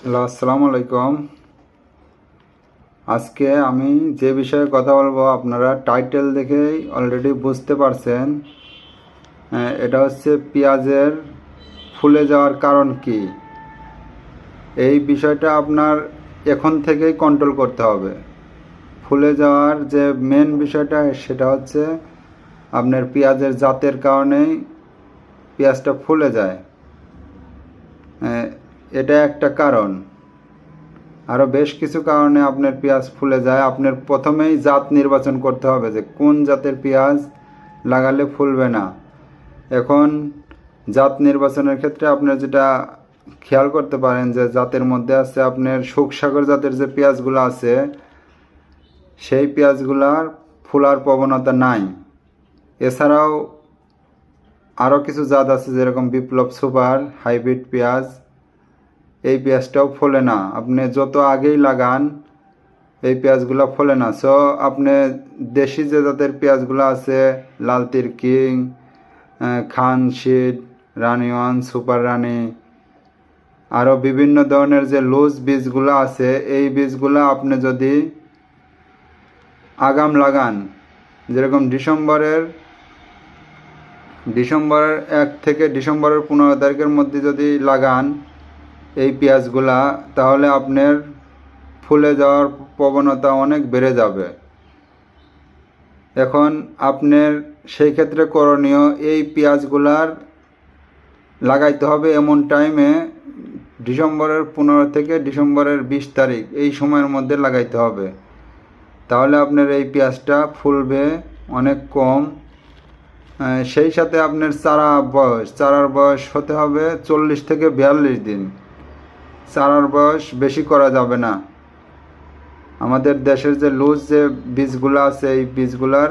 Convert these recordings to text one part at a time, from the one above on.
Hello, আসসালামু আলাইকুম। আজকে আমি যে বিষয়ে কথা বলব আপনারা টাইটেল দেখেই অলরেডি বুঝতে পারছেন। এটা হচ্ছে পেঁয়াজের ফুলে যাওয়ার কারণ কি? এই বিষয়টা আপনার এখন থেকেই কন্ট্রোল করতে হবে। ফুলে যাওয়ার যে মেন বিষয়টা, সেটা হচ্ছে আপনার পেঁয়াজের জাতের কারণেই পেঁয়াজটা ফুলে যায়। এটা একটা কারণ। আরও বেশ কিছু কারণে আপনার পেঁয়াজ ফুলে যায়। আপনার প্রথমেই জাত নির্বাচন করতে হবে যে কোন জাতের পেঁয়াজ লাগালে ফুলবে না। এখন জাত নির্বাচনের ক্ষেত্রে আপনার যেটা খেয়াল করতে পারেন যে জাতের মধ্যে আছে আপনার সুখসাগর জাতের যে পেঁয়াজগুলো আছে, সেই পেঁয়াজগুলার ফুলার প্রবণতা নাই। এছাড়াও আরও কিছু জাত আছে যেরকম বিপ্লব সুপার, হাইব্রিড পেঁয়াজ এই পেঁয়াজটাও ফলে না। আপনি যত আগেই লাগান, এই পেঁয়াজগুলো ফলে না। সো আপনি দেশি যে জাতের পেঁয়াজগুলো আছে লালতির কিং খান শিট রানি ওয়ান, সুপার রানি আরও বিভিন্ন ধরনের যে লুজ বীজগুলো আছে, এই বীজগুলো আপনি যদি আগাম লাগান, যেরকম ডিসেম্বরের ডিসেম্বরের এক থেকে ডিসেম্বরের পনেরো তারিখের মধ্যে যদি লাগান এই পেঁয়াজগুলা, তাহলে আপনার ফুলে যাওয়ার প্রবণতা অনেক বেড়ে যাবে। এখন আপনার সেই ক্ষেত্রে করণীয় এই পেঁয়াজগুলার লাগাইতে হবে এমন টাইমে ডিসেম্বরের পনেরো থেকে ডিসেম্বরের বিশ তারিখ, এই সময়ের মধ্যে লাগাইতে হবে। তাহলে আপনার এই পেঁয়াজটা ফুলবে অনেক কম। সেই সাথে আপনার চারা বয়স, চারার বয়স হতে হবে চল্লিশ থেকে বিয়াল্লিশ দিন। চারার বয়স বেশি করা যাবে না। আমাদের দেশের যে লুজ যে বীজগুলো আছে, এই বীজগুলার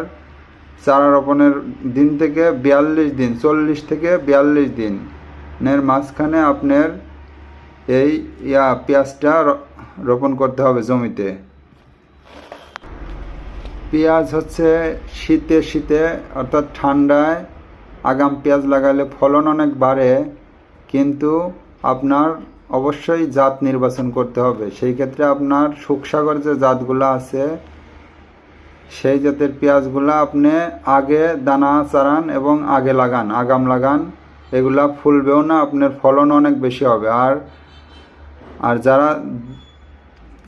চারা রোপণের দিন থেকে বিয়াল্লিশ দিন, চল্লিশ থেকে বিয়াল্লিশ দিন দিনের মাঝখানে আপনার এই, ইয়া, পেঁয়াজটা রোপণ করতে হবে জমিতে। পেঁয়াজ হচ্ছে শীতে শীতে, অর্থাৎ ঠান্ডায় আগাম পেঁয়াজ লাগালে ফলন অনেক বাড়ে, কিন্তু আপনার অবশ্যই জাত নির্বাচন করতে হবে। সেই ক্ষেত্রে আপনার সুখসাগর যে জাতগুলো আছে, সেই জাতের পেঁয়াজগুলো আপনি আগে দানা চারান এবং আগে লাগান, আগাম লাগান। এগুলা ফুলবেও না, আপনার ফলন অনেক বেশি হবে। আর আর যারা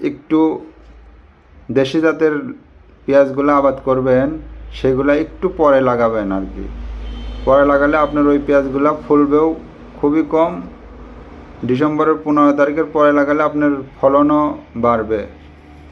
একটু দেশি জাতের পেঁয়াজগুলো আবাদ করবেন, সেগুলো একটু পরে লাগাবেন আর কি। পরে লাগালে আপনার ওই পেঁয়াজগুলো ফুলবেও খুবই কম ডিসেম্বরের পনেরো তারিখের পরে লাগালে আপনার ফলনও বাড়বে।